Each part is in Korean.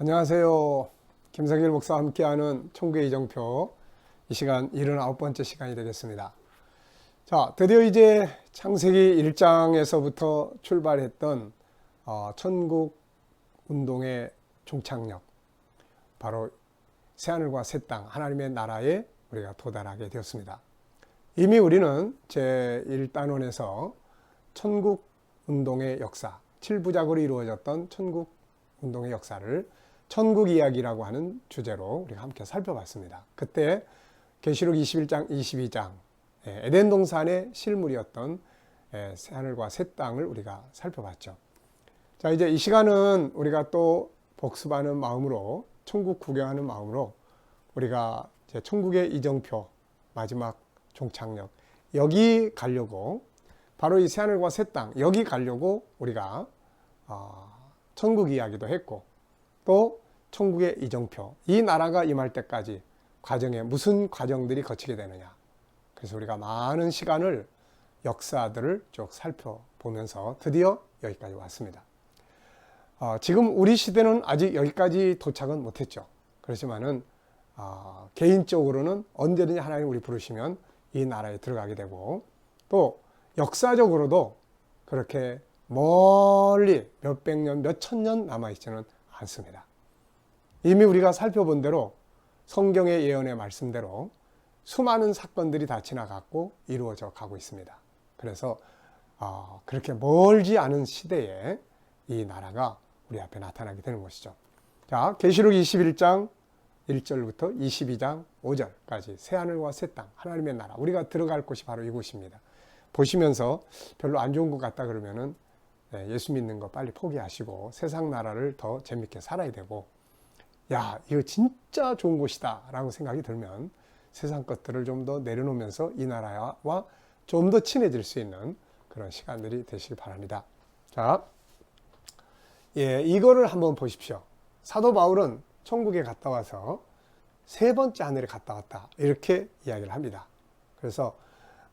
안녕하세요. 김성길 목사와 함께하는 총계 이정표. 이 시간 79번째 시간이 되겠습니다. 자, 드디어 이제 창세기 1장에서부터 출발했던 어, 천국 운동의 종착역. 바로 새하늘과 새 땅, 하나님의 나라에 우리가 도달하게 되었습니다. 이미 우리는 제1단원에서 천국 운동의 역사, 7부작으로 이루어졌던 천국 운동의 역사를 천국 이야기라고 하는 주제로 우리가 함께 살펴봤습니다. 그때 계시록 21장, 22장 예, 에덴 동산의 실물이었던 예, 새하늘과 새 땅을 우리가 살펴봤죠. 자, 이제 이 시간은 우리가 또 복습하는 마음으로 천국 구경하는 마음으로 우리가 이제 천국의 이정표 마지막 종착역 여기 가려고 바로 이 새하늘과 새 땅 여기 가려고 우리가 어, 천국 이야기도 했고 또 천국의 이정표 이 나라가 임할 때까지 과정에 무슨 과정들이 거치게 되느냐 그래서 우리가 많은 시간을 역사들을 쭉 살펴보면서 드디어 여기까지 왔습니다. 어, 지금 우리 시대는 아직 여기까지 도착은 못했죠. 그렇지만은 어, 개인적으로는 언제든지 하나님 우리 부르시면 이 나라에 들어가게 되고 또 역사적으로도 그렇게 멀리 몇백 년, 몇천 년 남아있지는 않습니다. 이미 우리가 살펴본 대로 성경의 예언의 말씀대로 수많은 사건들이 다 지나갔고 이루어져 가고 있습니다. 그래서 어, 그렇게 멀지 않은 시대에 이 나라가 우리 앞에 나타나게 되는 것이죠. 자, 계시록 21장 1절부터 22장 5절까지 새 하늘과 새 땅, 하나님의 나라. 우리가 들어갈 곳이 바로 이곳입니다. 보시면서 별로 안 좋은 것 같다 그러면은 네, 예수 믿는 거 빨리 포기하시고 세상 나라를 더 재밌게 살아야 되고 야, 이거 진짜 좋은 곳이다 라고 생각이 들면 세상 것들을 좀 더 내려놓으면서 이 나라와 좀 더 친해질 수 있는 그런 시간들이 되시기 바랍니다. 자, 예, 이거를 한번 보십시오. 사도 바울은 천국에 갔다 와서 세 번째 하늘에 갔다 왔다. 이렇게 이야기를 합니다. 그래서,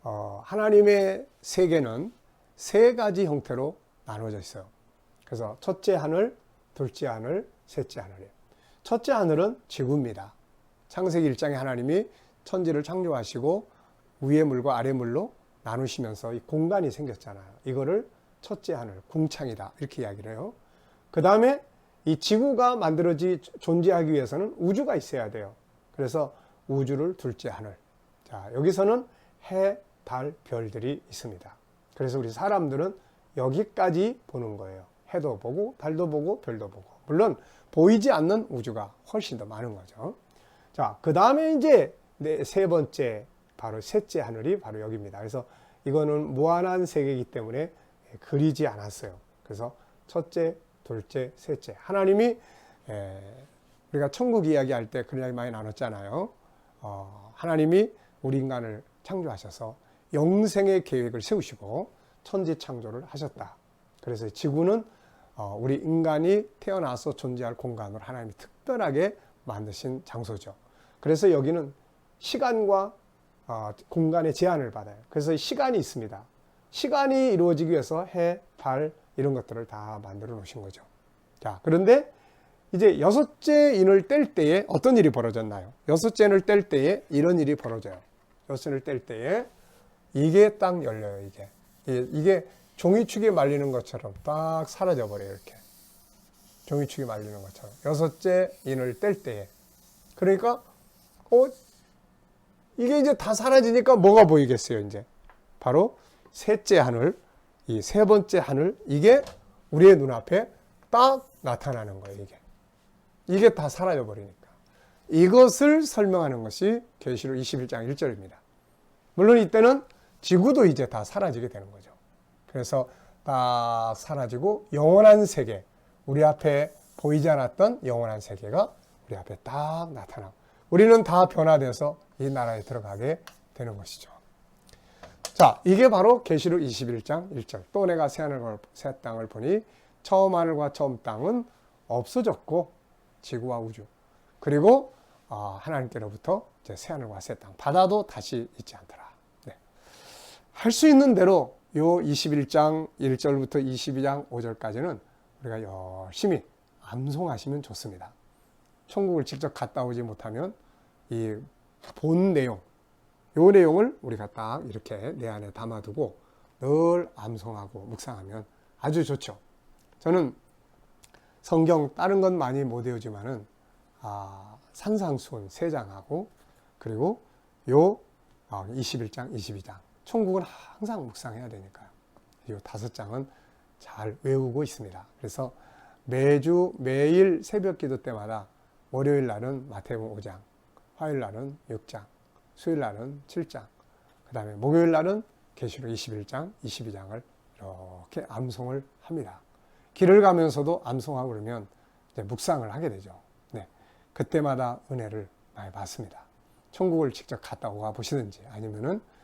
어, 하나님의 세계는 세 가지 형태로 나눠져 있어요. 그래서 첫째 하늘, 둘째 하늘, 셋째 하늘이에요. 첫째 하늘은 지구입니다. 창세기 1장에 하나님이 천지를 창조하시고 위의 물과 아래 물로 나누시면서 이 공간이 생겼잖아요. 이거를 첫째 하늘, 궁창이다. 이렇게 이야기를 해요. 그 다음에 이 지구가 만들어지 존재하기 위해서는 우주가 있어야 돼요. 그래서 우주를 둘째 하늘. 자, 여기서는 해, 달, 별들이 있습니다. 그래서 우리 사람들은 여기까지 보는 거예요. 해도 보고, 달도 보고, 별도 보고. 물론 보이지 않는 우주가 훨씬 더 많은 거죠. 자, 그 다음에 이제 네, 세 번째, 바로 셋째 하늘이 바로 여기입니다. 그래서 이거는 무한한 세계이기 때문에 그리지 않았어요. 그래서 첫째, 둘째, 셋째. 하나님이 에, 우리가 천국 이야기할 때 그런 이야기 많이 나눴잖아요. 어, 하나님이 우리 인간을 창조하셔서 영생의 계획을 세우시고 천지 창조를 하셨다. 그래서 지구는 어, 우리 인간이 태어나서 존재할 공간으로 하나님이 특별하게 만드신 장소죠. 그래서 여기는 시간과 어, 공간의 제한을 받아요. 그래서 시간이 있습니다. 시간이 이루어지기 위해서 해, 달 이런 것들을 다 만들어 놓으신 거죠. 자, 그런데 이제 여섯째 인을 뗄 때에 어떤 일이 벌어졌나요? 여섯째 인을 뗄 때에 이런 일이 벌어져요. 여섯째 인을 뗄 때에 이게 딱 열려요, 이게. 이게 종이축이 말리는 것처럼 딱 사라져 버려요, 이렇게. 종이축이 말리는 것처럼. 여섯째 인을 뗄 때에. 그러니까, 어, 이게 이제 다 사라지니까 뭐가 보이겠어요, 이제. 바로 셋째 하늘, 이 세 번째 하늘, 이게 우리의 눈앞에 딱 나타나는 거예요, 이게. 이게 다 사라져 버리니까. 이것을 설명하는 것이 계시록 21장 1절입니다. 물론 이때는 지구도 이제 다 사라지게 되는 거죠. 그래서 딱 사라지고 영원한 세계, 우리 앞에 보이지 않았던 영원한 세계가 우리 앞에 딱 나타나고 우리는 다 변화돼서 이 나라에 들어가게 되는 것이죠. 자, 이게 바로 계시록 21장 1절. 또 내가 새 하늘과 새 땅을 보니 처음 하늘과 처음 땅은 없어졌고 지구와 우주 그리고 어, 하나님께로부터 새 하늘과 새 땅, 바다도 다시 있지 않더라. 네. 할수 있는 대로 요 21장 1절부터 22장 5절까지는 우리가 열심히 암송하시면 좋습니다. 천국을 직접 갔다 오지 못하면 이 본 내용, 요 내용을 우리가 딱 이렇게 내 안에 담아두고 늘 암송하고 묵상하면 아주 좋죠. 저는 성경 다른 건 많이 못 외우지만은 아, 산상수훈 세 장하고 그리고 요 아, 21장, 22장 천국은 항상 묵상해야 되니까요. 이 다섯 장은 잘 외우고 있습니다. 그래서 매주 매일 새벽 기도 때마다 월요일 날은 마태복음 5장, 화요일 날은 6장, 수요일 날은 7장, 그 다음에 목요일 날은 계시록 21장, 22장을 이렇게 암송을 합니다. 길을 가면서도 암송하고 그러면 묵상을 하게 되죠. 네. 그때마다 은혜를 많이 받습니다. 천국을 직접 갔다 와 보시든지 아니면은 예,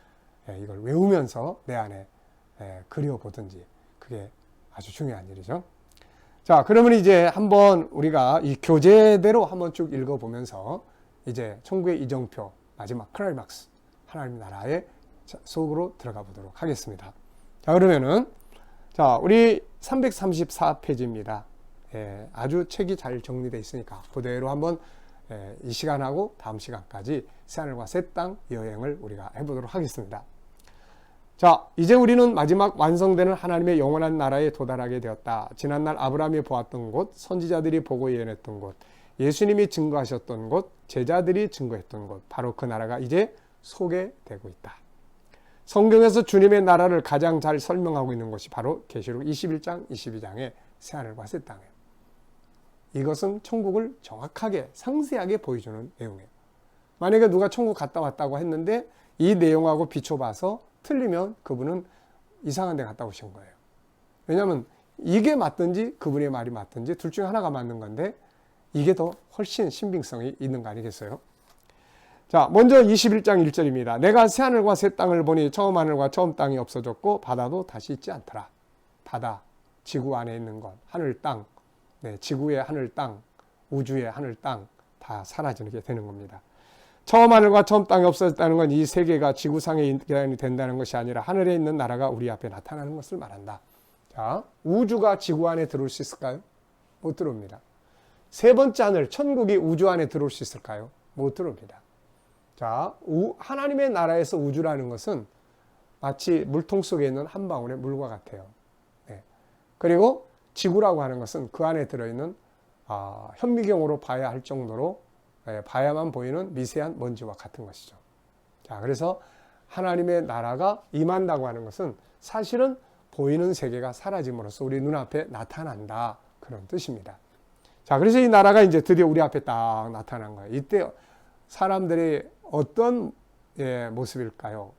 이걸 외우면서 내 안에 예, 그려보든지 그게 아주 중요한 일이죠. 자, 그러면 이제 한번 우리가 이 교재대로 한번 쭉 읽어보면서 이제 천국의 이정표 마지막 클라이막스 하나님 나라의 속으로 들어가 보도록 하겠습니다. 자, 그러면은 자, 우리 334페이지입니다. 예, 아주 책이 잘 정리되어 있으니까 그대로 한번 예, 이 시간하고 다음 시간까지 새하늘과 새 땅 여행을 우리가 해보도록 하겠습니다. 자, 이제 우리는 마지막 완성되는 하나님의 영원한 나라에 도달하게 되었다. 지난날 아브라함이 보았던 곳, 선지자들이 보고 예언했던 곳, 예수님이 증거하셨던 곳, 제자들이 증거했던 곳, 바로 그 나라가 이제 소개되고 있다. 성경에서 주님의 나라를 가장 잘 설명하고 있는 것이 바로 계시록 21장, 22장의 새하늘과 새 땅이에요. 이것은 천국을 정확하게 상세하게 보여주는 내용이에요. 만약에 누가 천국 갔다 왔다고 했는데 이 내용하고 비춰봐서 틀리면 그분은 이상한 데 갔다 오신 거예요. 왜냐하면 이게 맞든지 그분의 말이 맞든지 둘 중에 하나가 맞는 건데 이게 더 훨씬 신빙성이 있는 거 아니겠어요? 자, 먼저 21장 1절입니다. 내가 새 하늘과 새 땅을 보니 처음 하늘과 처음 땅이 없어졌고 바다도 다시 있지 않더라. 바다, 지구 안에 있는 것, 하늘, 땅, 네, 지구의 하늘, 땅, 우주의 하늘, 땅 다 사라지게 되는 겁니다. 처음 하늘과 처음 땅이 없어졌다는 건 이 세계가 지구상의 인간이 된다는 것이 아니라 하늘에 있는 나라가 우리 앞에 나타나는 것을 말한다. 자, 우주가 지구 안에 들어올 수 있을까요? 못 들어옵니다. 세 번째 하늘, 천국이 우주 안에 들어올 수 있을까요? 못 들어옵니다. 자, 우, 하나님의 나라에서 우주라는 것은 마치 물통 속에 있는 한 방울의 물과 같아요. 네. 그리고 지구라고 하는 것은 그 안에 들어있는 아, 현미경으로 봐야 할 정도로 예, 봐야만 보이는 미세한 먼지와 같은 것이죠. 자, 그래서 하나님의 나라가 임한다고 하는 것은 사실은 보이는 세계가 사라짐으로써 우리 눈앞에 나타난다. 그런 뜻입니다. 자, 그래서 이 나라가 이제 드디어 우리 앞에 딱 나타난 거예요. 이때 사람들이 어떤 예, 모습일까요?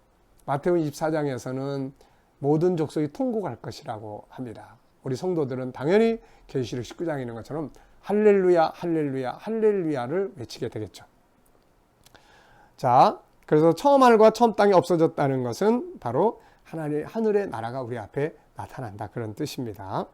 마태오 24장에서는 모든 족속이 통곡할 것이라고 합니다. 우리 성도들은 당연히 계시록 19장에 있는 것처럼 할렐루야, 할렐루야, 할렐루야를 외치게 되겠죠. 자, 그래서 처음 하늘과 처음 땅이 없어졌다는 것은 바로 하나님 하늘의 나라가 우리 앞에 나타난다 그런 뜻입니다.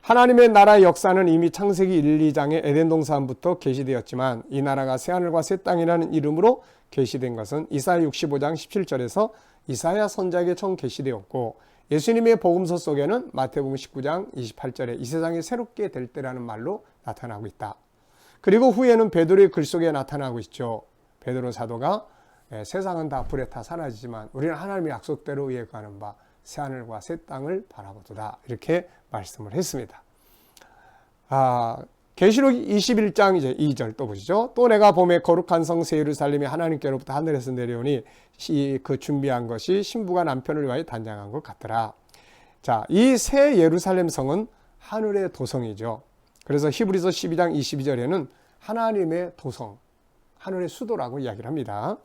하나님의 나라의 역사는 이미 창세기 1, 2장의 에덴 동산부터 계시되었지만 이 나라가 새 하늘과 새 땅이라는 이름으로 계시된 것은 이사야 65장 17절에서 이사야 선자에게 처음 계시되었고 예수님의 복음서 속에는 마태복음 19장 28절에 이 세상이 새롭게 될 때라는 말로 나타나고 있다. 그리고 후에는 베드로의 글 속에 나타나고 있죠. 베드로 사도가 예, 세상은 다 불에 타 사라지지만 우리는 하나님의 약속대로 위에 가는 바 새하늘과 새 땅을 바라보도다. 이렇게 말씀을 했습니다. 아, 계시록 21장 이제 2절 또 보시죠. 또 내가 봄에 거룩한 성새 예루살렘이 하나님께로부터 하늘에서 내려오니 그 준비한 것이 신부가 남편을 위하여 단장한 것 같더라. 자, 이 새 예루살렘 성은 하늘의 도성이죠. 그래서 히브리서 12장 22절에는 하나님의 도성, 하늘의 수도라고 이야기를 합니다.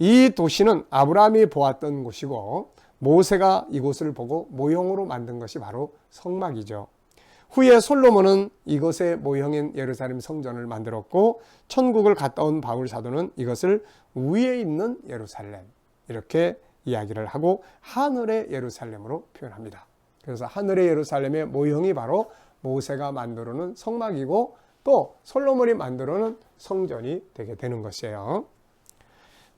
이 도시는 아브라함이 보았던 곳이고 모세가 이곳을 보고 모형으로 만든 것이 바로 성막이죠. 후에 솔로몬은 이것의 모형인 예루살렘 성전을 만들었고 천국을 갔다 온 바울 사도는 이것을 위에 있는 예루살렘 이렇게 이야기를 하고 하늘의 예루살렘으로 표현합니다. 그래서 하늘의 예루살렘의 모형이 바로 모세가 만들어 놓은 성막이고 또 솔로몬이 만들어 놓은 성전이 되게 되는 것이에요.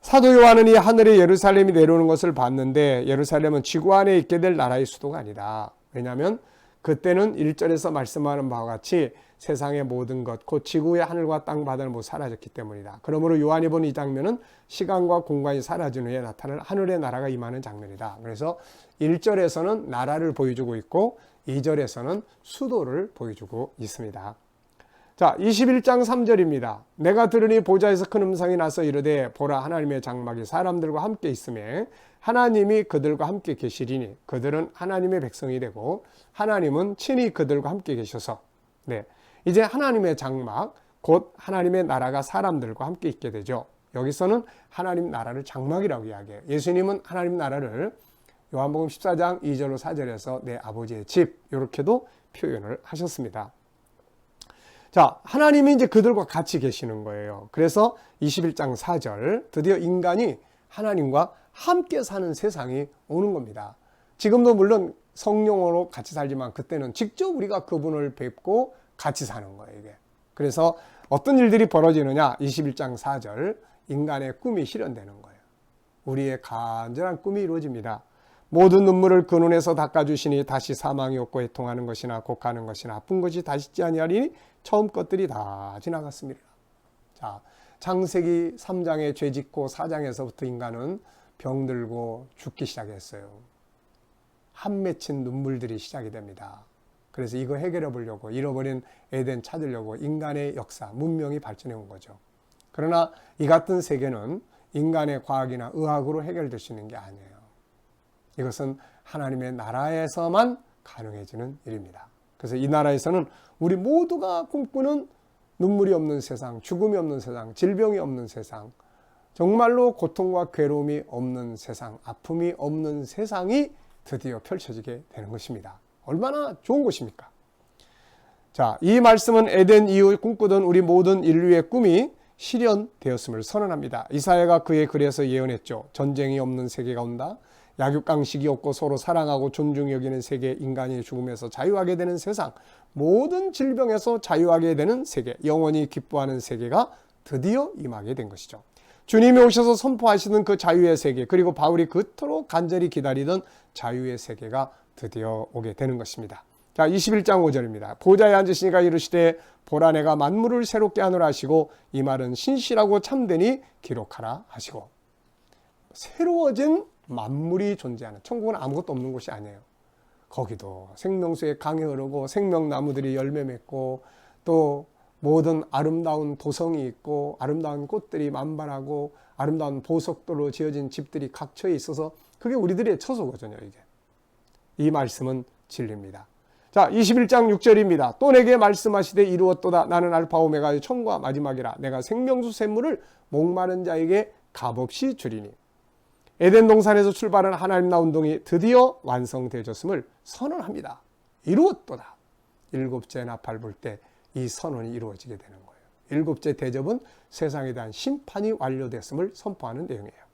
사도 요한은 이 하늘의 예루살렘이 내려오는 것을 봤는데 예루살렘은 지구 안에 있게 될 나라의 수도가 아니다. 왜냐하면 그때는 1절에서 말씀하는 바와 같이 세상의 모든 것, 곧 지구의 하늘과 땅 바다는 뭐 사라졌기 때문이다. 그러므로 요한이 본 이 장면은 시간과 공간이 사라진 후에 나타날 하늘의 나라가 임하는 장면이다. 그래서 1절에서는 나라를 보여주고 있고 2절에서는 수도를 보여주고 있습니다. 자, 21장 3절입니다. 내가 들으니 보좌에서 큰 음성이 나서 이르되 보라 하나님의 장막이 사람들과 함께 있음에 하나님이 그들과 함께 계시리니 그들은 하나님의 백성이 되고 하나님은 친히 그들과 함께 계셔서 네. 이제 하나님의 장막 곧 하나님의 나라가 사람들과 함께 있게 되죠. 여기서는 하나님 나라를 장막이라고 이야기해요. 예수님은 하나님 나라를 요한복음 14장 2절로 4절에서 내 아버지의 집 이렇게도 표현을 하셨습니다. 자, 하나님이 이제 그들과 같이 계시는 거예요. 그래서 21장 4절 드디어 인간이 하나님과 함께 사는 세상이 오는 겁니다. 지금도 물론 성령으로 같이 살지만 그때는 직접 우리가 그분을 뵙고 같이 사는 거예요, 이게. 그래서 어떤 일들이 벌어지느냐? 21장 4절. 인간의 꿈이 실현되는 거예요. 우리의 간절한 꿈이 이루어집니다. 모든 눈물을 그 눈에서 닦아주시니 다시 사망이 없고 해통하는 것이나 곡하는 것이나 아픈 것이 다시 있지 아니하리니 처음 것들이 다 지나갔습니다. 자, 창세기 3장에 죄 짓고 4장에서부터 인간은 병들고 죽기 시작했어요. 한 맺힌 눈물들이 시작이 됩니다. 그래서 이거 해결해 보려고 잃어버린 에덴 찾으려고 인간의 역사, 문명이 발전해 온 거죠. 그러나 이 같은 세계는 인간의 과학이나 의학으로 해결될 수 있는 게 아니에요. 이것은 하나님의 나라에서만 가능해지는 일입니다. 그래서 이 나라에서는 우리 모두가 꿈꾸는 눈물이 없는 세상, 죽음이 없는 세상, 질병이 없는 세상, 정말로 고통과 괴로움이 없는 세상, 아픔이 없는 세상이 드디어 펼쳐지게 되는 것입니다. 얼마나 좋은 곳입니까? 자, 이 말씀은 에덴 이후 꿈꾸던 우리 모든 인류의 꿈이 실현되었음을 선언합니다. 이사야가 그의 글에서 예언했죠. 전쟁이 없는 세계가 온다. 약육강식이 없고 서로 사랑하고 존중히 여기는 세계, 인간이 죽음에서 자유하게 되는 세상, 모든 질병에서 자유하게 되는 세계, 영원히 기뻐하는 세계가 드디어 임하게 된 것이죠. 주님이 오셔서 선포하시는 그 자유의 세계, 그리고 바울이 그토록 간절히 기다리던 자유의 세계가 드디어 오게 되는 것입니다. 자, 21장 5절입니다. 보좌에 앉으시니가 이르시되 보라 내가 만물을 새롭게 하노라 하시고 이 말은 신실하고 참되니 기록하라 하시고 새로워진 만물이 존재하는 천국은 아무것도 없는 곳이 아니에요. 거기도 생명수의 강이 흐르고 생명나무들이 열매 맺고 또 모든 아름다운 도성이 있고 아름다운 꽃들이 만발하고 아름다운 보석도로 지어진 집들이 각처에 있어서 그게 우리들의 처소거든요, 이게. 이 말씀은 진리입니다. 자, 21장 6절입니다. 또 내게 말씀하시되 이루었도다. 나는 알파 오메가의 처음과 마지막이라. 내가 생명수 샘물을 목마른 자에게 값없이 주리니. 에덴 동산에서 출발한 하나님 나 운 동이 드디어 완성되었음을 선언합니다. 이루었도다. 일곱째 나팔 불때 이 선언이 이루어지게 되는 거예요. 일곱째 대접은 세상에 대한 심판이 완료됐음을 선포하는 내용이에요.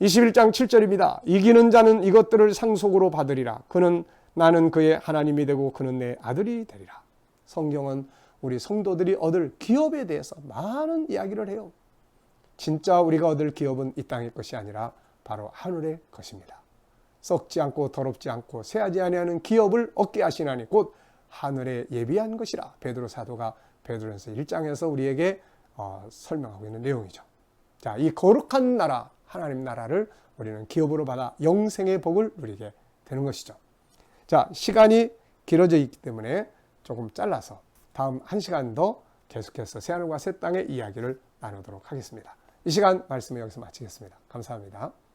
21장 7절입니다. 이기는 자는 이것들을 상속으로 받으리라. 그는 나는 그의 하나님이 되고 그는 내 아들이 되리라. 성경은 우리 성도들이 얻을 기업에 대해서 많은 이야기를 해요. 진짜 우리가 얻을 기업은 이 땅의 것이 아니라 바로 하늘의 것입니다. 썩지 않고 더럽지 않고 새하지 아니하는 기업을 얻게 하시나니 곧 하늘에 예비한 것이라 베드로 사도가 베드로전서 1장에서 우리에게 어, 설명하고 있는 내용이죠. 자, 이 거룩한 나라 하나님 나라를 우리는 기업으로 받아 영생의 복을 누리게 되는 것이죠. 자, 시간이 길어져 있기 때문에 조금 잘라서 다음 한 시간 더 계속해서 새하늘과 새 땅의 이야기를 나누도록 하겠습니다. 이 시간 말씀을 여기서 마치겠습니다. 감사합니다.